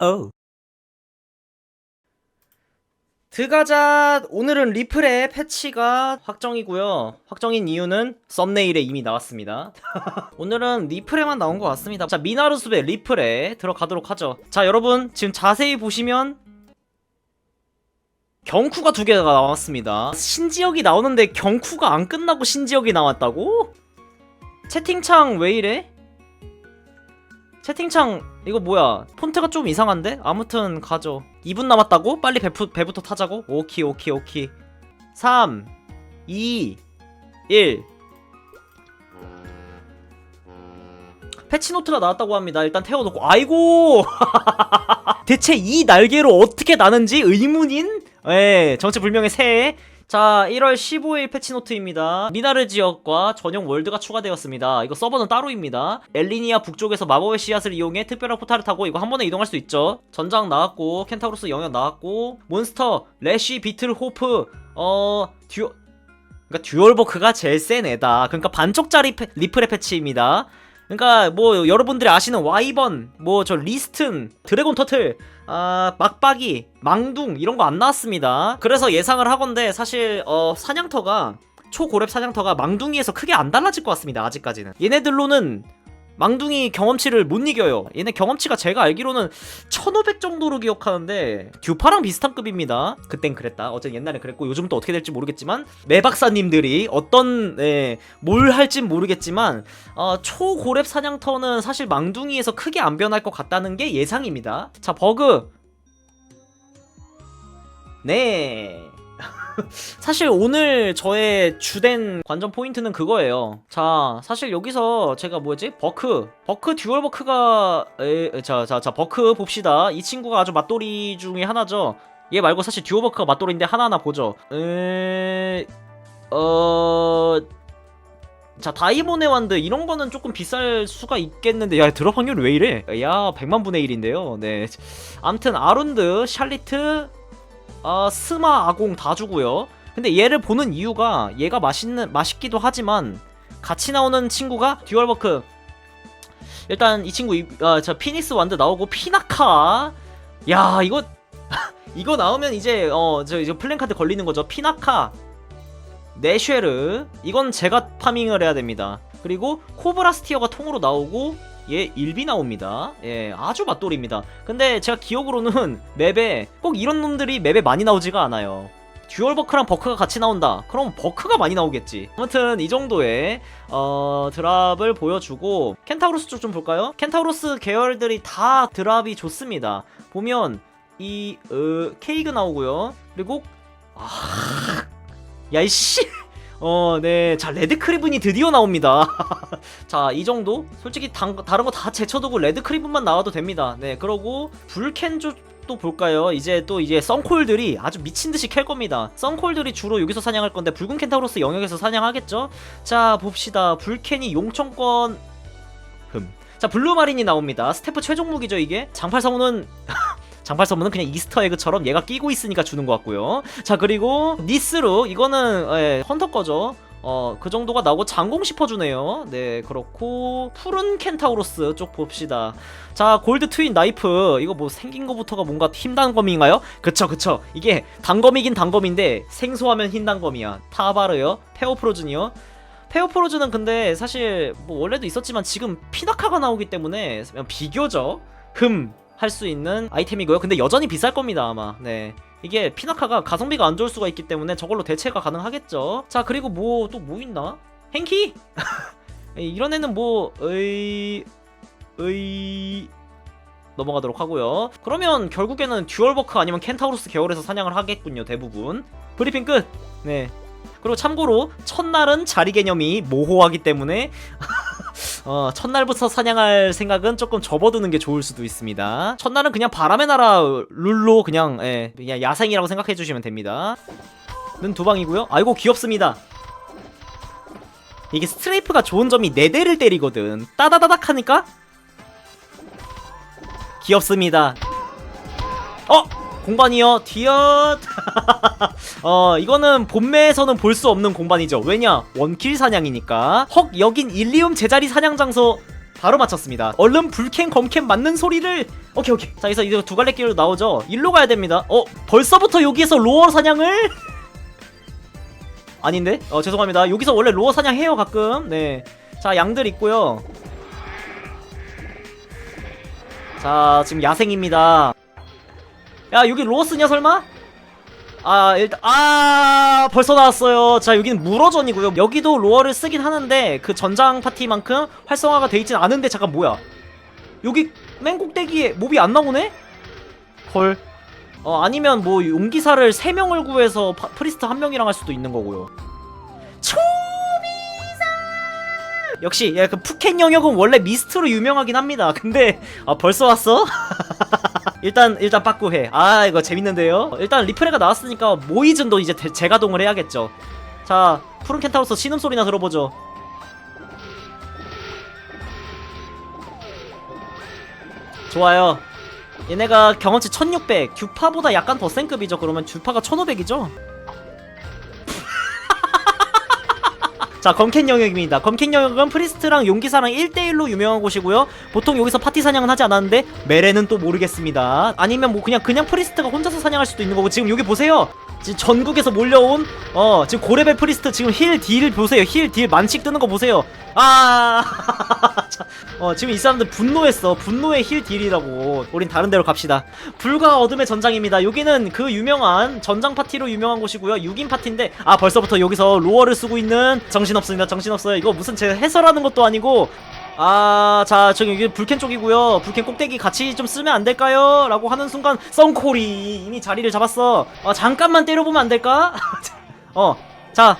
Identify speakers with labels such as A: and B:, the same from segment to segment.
A: 오. 드가자 오늘은 리플의 패치가 확정이고요. 확정인 이유는 썸네일에 이미 나왔습니다. 오늘은 리플에만 나온 것 같습니다. 자 미나루 숲의 리플에 들어가도록 하죠. 자 여러분 지금 자세히 보시면 경쿠가 두 개가 나왔습니다. 신지역이 나오는데 경쿠가 안 끝나고 신지역이 나왔다고? 채팅창 왜 이래? 채팅창 이거 뭐야 폰트가 좀 이상한데? 아무튼 가죠 2분 남았다고? 빨리 배부, 배부터 타자고? 오키 오키 오키 3 2 1 패치노트가 나왔다고 합니다 일단 태워놓고 아이고 대체 이 날개로 어떻게 나는지 의문인? 예 정체불명의 새해 자 1월 15일 패치노트입니다. 미나르 지역과 전용 월드가 추가되었습니다. 이거 서버는 따로입니다. 엘리니아 북쪽에서 마법의 씨앗을 이용해 특별한 포탈을 타고 이거 한 번에 이동할 수 있죠. 전장 나왔고 켄타우로스 영역 나왔고 몬스터 레쉬 비틀 호프 어 듀... 그러니까 듀얼버크가 제일 센 애다. 그러니까 반쪽짜리 패, 리플의 패치입니다. 그러니까 뭐 여러분들이 아시는 와이번 뭐 저 리스튼 드래곤 터틀 아 막박이 망둥 이런 거 안 나왔습니다. 그래서 예상을 하건데 사실 어 사냥터가 초고렙 사냥터가 망둥이에서 크게 안 달라질 것 같습니다 아직까지는. 얘네들로는 망둥이 경험치를 못 이겨요. 얘네 경험치가 제가 알기로는 1500 정도로 기억하는데 듀파랑 비슷한 급입니다. 그땐 그랬다. 어쨌든 옛날에 그랬고 요즘 또 어떻게 될지 모르겠지만 매박사님들이 어떤 네, 뭘 할진 모르겠지만 어, 초고렙 사냥터는 사실 망둥이에서 크게 안 변할 것 같다는 게 예상입니다. 자 버그. 네 사실 오늘 저의 주된 관전 포인트는 그거예요. 자, 사실 여기서 제가 뭐지? 버크. 버크 듀얼 버크가 에, 자, 자, 자, 버크 봅시다. 이 친구가 아주 맛돌이 중에 하나죠. 얘 말고 사실 듀얼 버크가 맛돌인데 하나하나 보죠. 에... 어... 자 다이모네 완드 이런 거는 조금 비쌀 수가 있겠는데 야 드롭 확률 왜 이래? 야 100만 분의 1인데요. 네. 암튼 아룬드, 샬리트, 아 스마 아공 다 주고요. 근데 얘를 보는 이유가 얘가 맛있는 맛있기도 하지만 같이 나오는 친구가 듀얼버크. 일단 이 친구 이- 아, 저 피니스 완드 나오고 피나카. 야 이거 이거 나오면 이제 어저 이제 플랜 카드 걸리는 거죠. 피나카, 네쉐르 이건 제가 파밍을 해야 됩니다. 그리고 코브라 스티어가 통으로 나오고 얘 일비 나옵니다. 예, 아주 맛돌입니다. 근데 제가 기억으로는 맵에 꼭 이런 놈들이 맵에 많이 나오지가 않아요. 듀얼 버크랑 버크가 같이 나온다. 그럼 버크가 많이 나오겠지. 아무튼 이 정도의 어, 드랍을 보여주고 켄타우로스 쪽 좀 볼까요? 켄타우로스 계열들이 다 드랍이 좋습니다. 보면 이 어, 케이그 나오고요. 그리고 아, 야이씨. 어, 네. 자, 레드 크리븐이 드디어 나옵니다. 자, 이 정도? 솔직히 당, 다른 거 다 제쳐두고 레드 크리븐만 나와도 됩니다. 네, 그러고 불켄조 또 볼까요? 이제 또 이제 썬콜들이 아주 미친 듯이 캘 겁니다. 썬콜들이 주로 여기서 사냥할 건데 붉은 켄타우로스 영역에서 사냥하겠죠? 자, 봅시다. 불켄이 용청권 흠. 자, 블루마린이 나옵니다. 스태프 최종 무기죠, 이게? 장팔 성우는 장팔 선물은 그냥 이스터 에그처럼 얘가 끼고 있으니까 주는 것 같고요. 자 그리고 니스루 이거는 예, 헌터 거죠. 어, 그 정도가 나오고 장공 씹어주네요. 네, 그렇고, 푸른 켄타우로스 쪽 봅시다. 자, 골드 트윈 나이프. 이거 뭐 생긴 거부터가 뭔가 힘단검인가요? 그쵸, 그쵸. 이게 단검이긴 단검인데, 생소하면 흰 단검이야. 타바르요. 페오프로즌이요. 페오프로즌은 근데 사실 뭐 원래도 있었지만 지금 피나카가 나오기 때문에 비교적 흠 할 수 있는 아이템이고요. 근데 여전히 비쌀 겁니다, 아마. 네. 이게 피나카가 가성비가 안 좋을 수가 있기 때문에 저걸로 대체가 가능하겠죠. 자, 그리고 뭐 또 뭐 있나? 행키? 이런 애는 뭐 어이 어이 넘어가도록 하고요. 그러면 결국에는 듀얼버크 아니면 켄타우로스 계열에서 사냥을 하겠군요, 대부분. 브리핑 끝. 네. 그리고 참고로 첫날은 자리 개념이 모호하기 때문에 어, 첫날부터 사냥할 생각은 조금 접어두는 게 좋을 수도 있습니다. 첫날은 그냥 바람의 나라 룰로 그냥 예, 그냥 야생이라고 생각해 주시면 됩니다. 는 두 방이고요. 아이고 귀엽습니다. 이게 스트레이프가 좋은 점이 네 대를 때리거든. 따다다닥 하니까 귀엽습니다. 어 공반이요. 디엇. 어 이거는 본매에서는 볼 수 없는 공반이죠. 왜냐? 원킬 사냥이니까. 헉 여긴 일리움 제자리 사냥 장소. 바로 맞췄습니다. 얼른 불캔 검캔 맞는 소리를. 오케이 오케이. 자 여기서 이제 두 갈래 길로 나오죠? 일로 가야 됩니다. 어 벌써부터 여기에서 로어 사냥을? 아닌데? 어 죄송합니다. 여기서 원래 로어 사냥 해요 가끔. 네자 양들 있고요. 자 지금 야생입니다 야 여기 로어 쓰냐 설마? 아 일단 아 벌써 나왔어요. 자 여기는 무러전이고요. 여기도 로어를 쓰긴 하는데 그 전장 파티만큼 활성화가 돼 있진 않은데 잠깐 뭐야? 여기 맨 꼭대기에 몹이 안 나오네? 헐. 어, 아니면 뭐 용기사를 3명을 구해서 파- 프리스트 한 명이랑 할 수도 있는 거고요. 초비사! 역시 예, 그 푸켓 영역은 원래 미스트로 유명하긴 합니다. 근데 아 벌써 왔어? 일단 일단 빠꾸해. 아 이거 재밌는데요? 일단 리플레가 나왔으니까 모이즌도 이제 대- 재가동을 해야겠죠. 자 푸른 켄타로서 신음소리나 들어보죠. 좋아요. 얘네가 경험치 1600 규파보다 약간 더 센 급이죠. 그러면 규파가 1500이죠 자 검캔 영역입니다. 검캔 영역은 프리스트랑 용기사랑 1대1로 유명한 곳이고요. 보통 여기서 파티 사냥은 하지 않았는데 메레는 또 모르겠습니다. 아니면 뭐 그냥 그냥 프리스트가 혼자서 사냥할 수도 있는 거고 지금 여기 보세요. 지금 전국에서 몰려온 어 지금 고레벨 프리스트 지금 힐 딜 보세요. 힐 딜 만씩 뜨는 거 보세요 아 자, 어 지금 이 사람들 분노했어 분노의 힐 딜이라고 우린 다른 데로 갑시다 불과 어둠의 전장입니다 여기는 그 유명한 전장 파티로 유명한 곳이고요 6인 파티인데 아 벌써부터 여기서 로어를 쓰고 있는 정신없습니다 정신없어요 이거 무슨 제가 해설하는 것도 아니고 아, 자, 저기 여기 불캔 쪽이고요. 불캔 꼭대기 같이 좀 쓰면 안 될까요? 라고 하는 순간 썬콜이 이미 자리를 잡았어. 아, 잠깐만 때려보면 안 될까? 어, 자,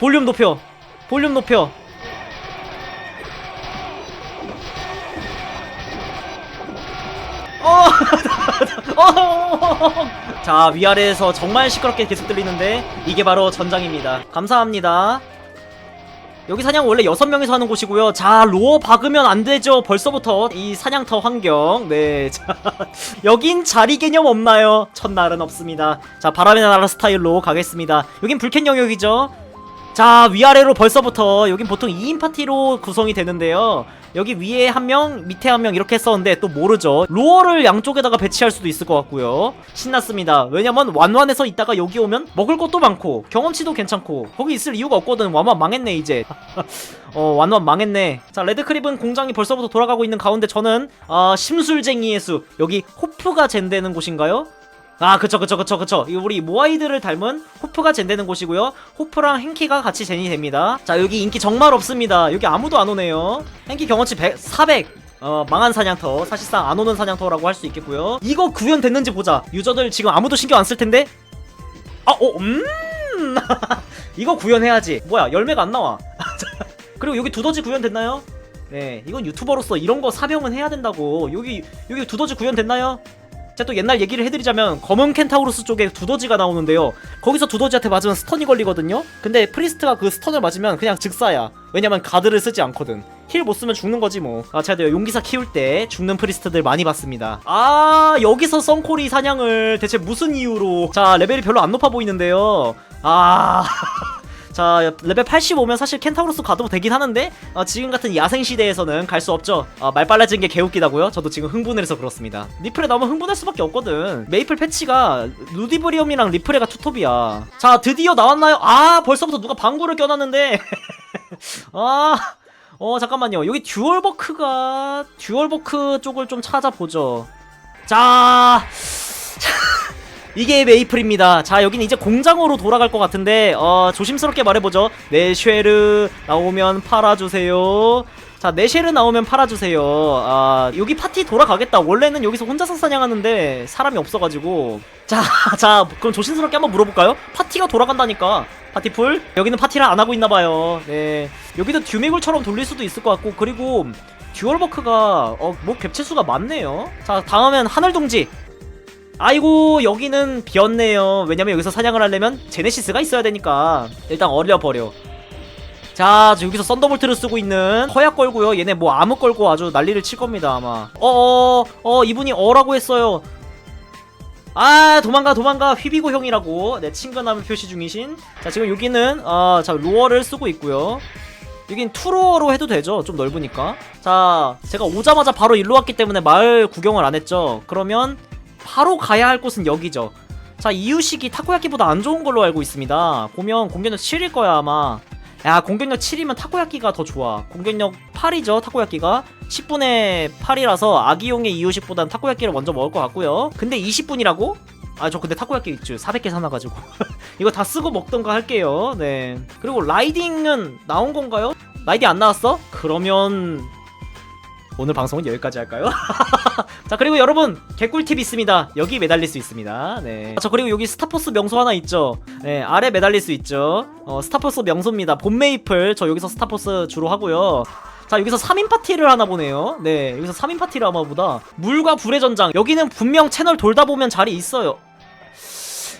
A: 볼륨 높여. 볼륨 높여. 자, 위아래에서 정말 시끄럽게 계속 들리는데 이게 바로 전장입니다. 감사합니다. 여기 사냥 원래 6명이서 하는 곳이고요. 자, 로어 박으면 안 되죠. 벌써부터 이 사냥터 환경. 네. 자, 여긴 자리 개념 없나요? 첫날은 없습니다. 자, 바람의 나라 스타일로 가겠습니다. 여긴 불캔 영역이죠. 자, 위아래로 벌써부터 여긴 보통 2인 파티로 구성이 되는데요. 여기 위에 한 명, 밑에 한 명 이렇게 했었는데 또 모르죠. 로어를 양쪽에다가 배치할 수도 있을 것 같고요. 신났습니다. 왜냐면 완완에서 있다가 여기 오면 먹을 것도 많고 경험치도 괜찮고 거기 있을 이유가 없거든. 완완 망했네 이제. 어 완완 망했네. 자 레드크립은 공장이 벌써부터 돌아가고 있는 가운데 저는 아 심술쟁이의 수 여기 호프가 젠되는 곳인가요? 아 그쵸 그쵸 그쵸 그쵸. 이거 우리 모아이드를 닮은 호프가 젠되는 곳이고요. 호프랑 행키가 같이 젠이 됩니다. 자 여기 인기 정말 없습니다. 여기 아무도 안 오네요. 행키 경험치 100, 400 어, 망한 사냥터. 사실상 안 오는 사냥터라고 할 수 있겠고요. 이거 구현됐는지 보자. 유저들 지금 아무도 신경 안 쓸 텐데. 아, 어, 음. 이거 구현해야지. 뭐야 열매가 안 나와. 그리고 여기 두더지 구현됐나요? 네 이건 유튜버로서 이런 거 사명은 해야 된다고. 여기 여기 두더지 구현됐나요? 제가 또 옛날 얘기를 해드리자면 검은 켄타우루스 쪽에 두더지가 나오는데요. 거기서 두더지한테 맞으면 스턴이 걸리거든요. 근데 프리스트가 그 스턴을 맞으면 그냥 즉사야. 왜냐면 가드를 쓰지 않거든. 힐 못 쓰면 죽는 거지 뭐아 제가 또 용기사 키울 때 죽는 프리스트들 많이 봤습니다. 아 여기서 썬콜이 사냥을 대체 무슨 이유로? 자 레벨이 별로 안 높아 보이는데요. 아... 자 레벨 85면 사실 켄타우로스 가도 되긴 하는데 어, 지금 같은 야생 시대에서는 갈 수 없죠. 어, 말 빨라진 게 개웃기다고요? 저도 지금 흥분해서 그렇습니다. 리플에 나오면 흥분할 수밖에 없거든. 메이플 패치가 루디브리엄이랑 리플레가 투톱이야. 자 드디어 나왔나요? 아 벌써부터 누가 방구를 껴놨는데. 아... 어 잠깐만요. 여기 듀얼버크가 듀얼버크 쪽을 좀 찾아보죠. 자... 이게 메이플입니다. 자, 여기는 이제 공장으로 돌아갈 것 같은데, 어, 조심스럽게 말해보죠. 네쉐르 나오면 팔아주세요. 자, 네쉐르 나오면 팔아주세요. 아, 여기 파티 돌아가겠다. 원래는 여기서 혼자서 사냥하는데, 사람이 없어가지고. 자, 자, 그럼 조심스럽게 한번 물어볼까요? 파티가 돌아간다니까. 파티풀? 여기는 파티를 안 하고 있나봐요. 네. 여기도 듀메굴처럼 돌릴 수도 있을 것 같고, 그리고, 듀얼버크가, 어, 뭐 갭체수가 많네요. 자, 다음엔 하늘동지. 아이고 여기는 비었네요. 왜냐면 여기서 사냥을 하려면 제네시스가 있어야 되니까. 일단 얼려버려. 자 여기서 썬더볼트를 쓰고 있는 허약 걸고요. 얘네 뭐 암흑 걸고 아주 난리를 칠 겁니다 아마. 어어어 어, 이분이 어라고 했어요. 아 도망가 도망가. 휘비고 형이라고. 네 친근함을 표시 중이신. 자 지금 여기는 어자 로어를 쓰고 있고요. 여긴 투로어로 해도 되죠? 좀 넓으니까. 자 제가 오자마자 바로 일로 왔기 때문에 마을 구경을 안 했죠. 그러면 바로 가야 할 곳은 여기죠. 자 이유식이 타코야끼보다 안 좋은 걸로 알고 있습니다. 보면 공격력 7일 거야 아마. 야 공격력 7이면 타코야끼가 더 좋아. 공격력 8이죠 타코야끼가. 10분의 8이라서 아기용의 이유식보단 타코야끼를 먼저 먹을 것 같고요. 근데 20분이라고? 아 저 근데 타코야끼 있죠. 400개 사놔가지고. 이거 다 쓰고 먹던가 할게요. 네. 그리고 라이딩은 나온 건가요? 라이딩 안 나왔어? 그러면 오늘 방송은 여기까지 할까요? 자 그리고 여러분 개꿀팁 있습니다. 여기 매달릴 수 있습니다. 네저 그리고 여기 스타포스 명소 하나 있죠? 네 아래 매달릴 수 있죠? 어 스타포스 명소입니다. 봄메이플 저 여기서 스타포스 주로 하고요. 자 여기서 3인 파티를 하나 보네요. 네 여기서 3인 파티를 하나 보다. 물과 불의 전장. 여기는 분명 채널 돌다 보면 자리 있어요.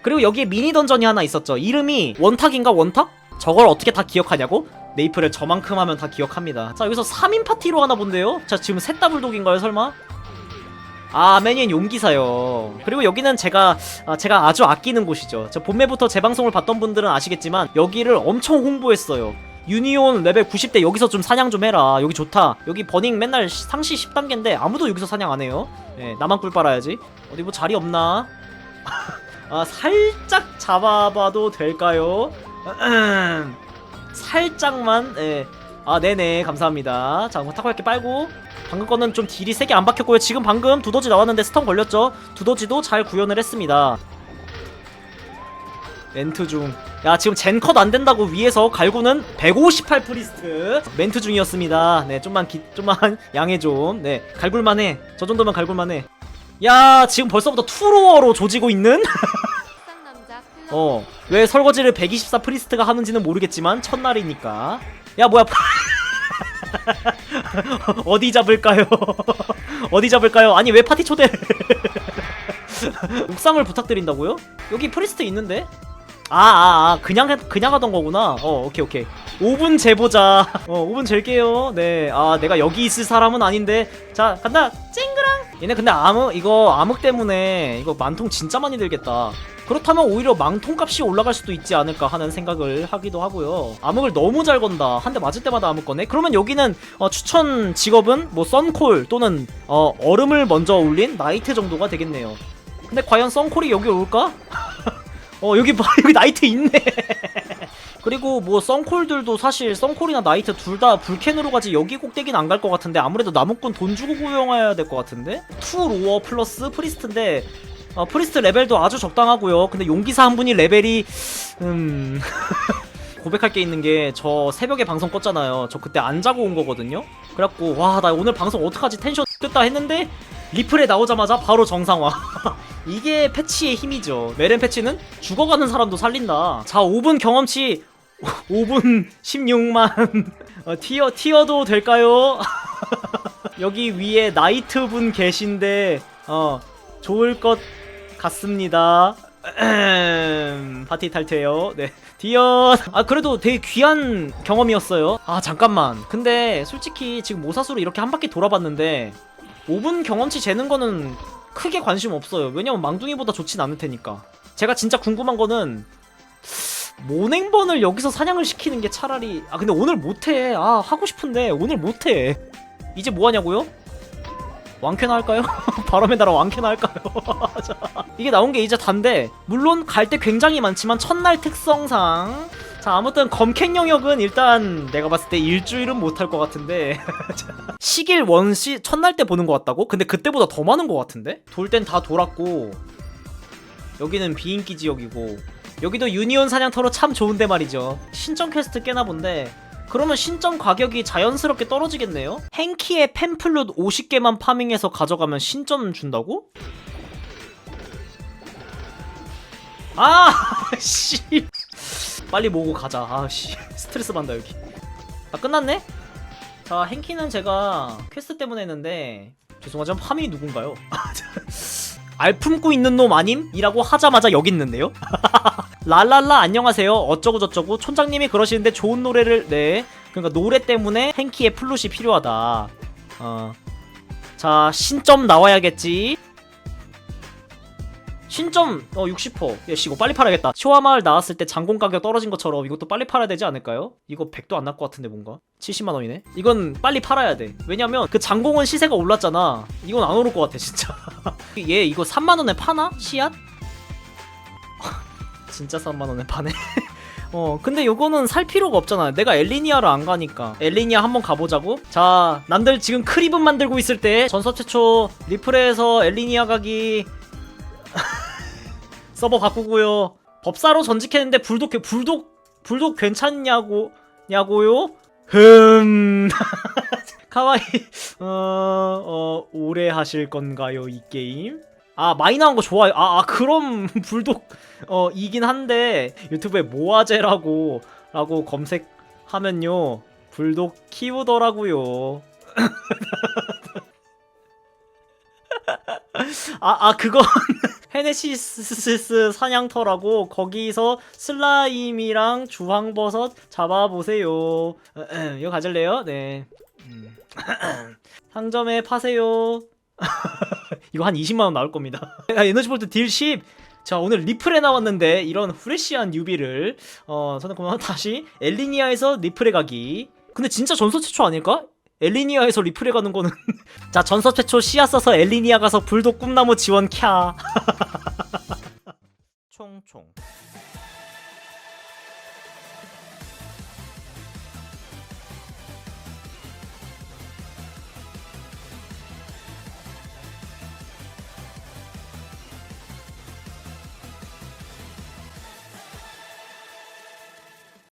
A: 그리고 여기에 미니 던전이 하나 있었죠. 이름이 원탁인가 원탁? 저걸 어떻게 다 기억하냐고? 메이플을 저만큼 하면 다 기억합니다. 자 여기서 3인 파티로 하나 본대요. 자 지금 셋 다블독인가요 설마? 아 매니엔 용기사요. 그리고 여기는 제가 아, 제가 아주 아끼는 곳이죠. 저 본매부터 제 방송을 봤던 분들은 아시겠지만 여기를 엄청 홍보했어요. 유니온 레벨 90대 여기서 좀 사냥 좀 해라. 여기 좋다. 여기 버닝 맨날 시- 상시 10단계인데 아무도 여기서 사냥 안 해요. 예 나만 꿀 빨아야지. 어디 뭐 자리 없나? 아 살짝 잡아봐도 될까요 살짝만 예. 아 네네. 감사합니다. 자 그럼 타코야끼 빨고. 방금 거는 좀 딜이 세게 안 박혔고요. 지금 방금 두더지 나왔는데 스턴 걸렸죠? 두더지도 잘 구현을 했습니다. 멘트 중야 지금 젠컷 안 된다고 위에서 갈구는 158 프리스트. 멘트 중이었습니다. 네 좀만 기, 좀만 양해 좀네 갈굴만해. 저 정도면 갈굴만해. 야 지금 벌써부터 투로어로 조지고 있는 어, 왜 설거지를 124 프리스트가 하는지는 모르겠지만 첫날이니까. 야, 뭐야? 어디 잡을까요? 어디 잡을까요? 아니, 왜 파티 초대를? 옥상을 부탁드린다고요? 여기 프리스트 있는데? 아, 아, 아, 그냥 해- 그냥 하던 거구나. 어, 오케이, 오케이. 5분 재보자. 어, 5분 잴게요. 네. 아, 내가 여기 있을 사람은 아닌데. 자, 간다. 찡그랑. 얘네 근데 암흑 이거 암흑 때문에 이거 만통 진짜 많이 들겠다. 그렇다면 오히려 망통 값이 올라갈 수도 있지 않을까 하는 생각을 하기도 하고요. 암흑을 너무 잘 건다. 한 대 맞을 때마다 암흑 거네. 그러면 여기는 어, 추천 직업은 뭐 썬콜 또는 어, 얼음을 먼저 올린 나이트 정도가 되겠네요. 근데 과연 썬콜이 여기 올까? 어 여기 봐 여기 나이트 있네. 그리고 뭐 썬콜들도 사실 썬콜이나 나이트 둘 다 불캔으로 가지 여기 꼭대기는 안 갈 것 같은데 아무래도 나무꾼 돈 주고 구경해야 될 것 같은데 투 로어 플러스 프리스트인데 어, 프리스트 레벨도 아주 적당하고요. 근데 용기사 한 분이 레벨이 음 고백할 게 있는 게 저 새벽에 방송 껐잖아요. 저 그때 안 자고 온 거거든요. 그래갖고 와 나 오늘 방송 어떡하지 텐션 뜯다 했는데 리플에 나오자마자 바로 정상화. 이게 패치의 힘이죠. 메렌 패치는 죽어가는 사람도 살린다. 자 5분 경험치 5분 16만 어, 티어 티어도 될까요? 여기 위에 나이트 분 계신데 어 좋을 것 같습니다. 파티 탈퇴요. 네. 디어. 아, 그래도 되게 귀한 경험이었어요. 아, 잠깐만. 근데 솔직히 지금 모사수로 이렇게 한 바퀴 돌아봤는데 5분 경험치 재는 거는 크게 관심 없어요. 왜냐면 망둥이보다 좋진 않을 테니까. 제가 진짜 궁금한 거는 모냉번을 여기서 사냥을 시키는 게 차라리 아 근데 오늘 못해 아 하고 싶은데 오늘 못해 이제 뭐 하냐고요? 왕캐나 할까요? 바람의 나라 왕캐나 할까요? 자, 이게 나온 게 이제 단데 물론 갈 때 굉장히 많지만 첫날 특성상 자 아무튼 검캔 영역은 일단 내가 봤을 때 일주일은 못할 것 같은데 자, 시길 원시 첫날 때 보는 것 같다고? 근데 그때보다 더 많은 것 같은데? 돌 땐 다 돌았고 여기는 비인기 지역이고 여기도 유니온 사냥터로 참 좋은데 말이죠 신점 퀘스트 깨나 본데 그러면 신점 가격이 자연스럽게 떨어지겠네요? 행키의 팸플룻 50개만 파밍해서 가져가면 신점 준다고? 아, 씨. 빨리 모으고 가자. 아, 씨. 스트레스 받는다, 여기. 아, 끝났네? 자, 행키는 제가 퀘스트 때문에 했는데, 죄송하지만 파밍이 누군가요? 알 품고 있는 놈 아님? 이라고 하자마자 여기 있는데요? 랄랄라 안녕하세요 어쩌고저쩌고 촌장님이 그러시는데 좋은 노래를 네 그러니까 노래 때문에 행키의 플룻이 필요하다 어 자 신점 나와야겠지 신점 어 60%. 야, 씨 이거 빨리 팔아야겠다. 쇼와마을 나왔을 때 장공 가격 떨어진 것처럼 이것도 빨리 팔아야 되지 않을까요? 이거 100도 안 날 것 같은데 뭔가. 70만 원이네. 이건 빨리 팔아야 돼. 왜냐면 그 장공은 시세가 올랐잖아. 이건 안 오를 것 같아 진짜. 얘 이거 3만 원에 파나? 씨앗? 진짜 3만 원에 파네. 어 근데 요거는 살 필요가 없잖아. 내가 엘리니아를 안 가니까. 엘리니아 한번 가보자고. 자 남들 지금 크립은 만들고 있을 때 전서 최초 리플에서 엘리니아 가기 서버 바꾸고요. 법사로 전직했는데 불독 불독 불독 괜찮냐고 냐고요? 흠. 카와이 어, 어 오래 하실 건가요 이 게임 아 많이 나온 거 좋아요 아, 아 그럼 불독 어 이긴 한데 유튜브에 모아제라고 라고 검색하면요 불독 키우더라고요 아, 아, 그건 헤네시스 사냥터라고 거기서 슬라임이랑 주황버섯 잡아보세요. 이거 가질래요? 네. 음. 상점에 파세요. 이거 한 20만원 나올 겁니다. 야, 에너지 볼트 딜 10! 자, 오늘 리플에 나왔는데 이런 후레쉬한 뉴비를 어, 그만 다시 엘리니아에서 리플에 가기. 근데 진짜 전서 최초 아닐까? 엘리니아에서 리플에 가는 거는 자 전서 최초 씨앗 써서 엘리니아 가서 불독 꿈나무 지원 캬 총총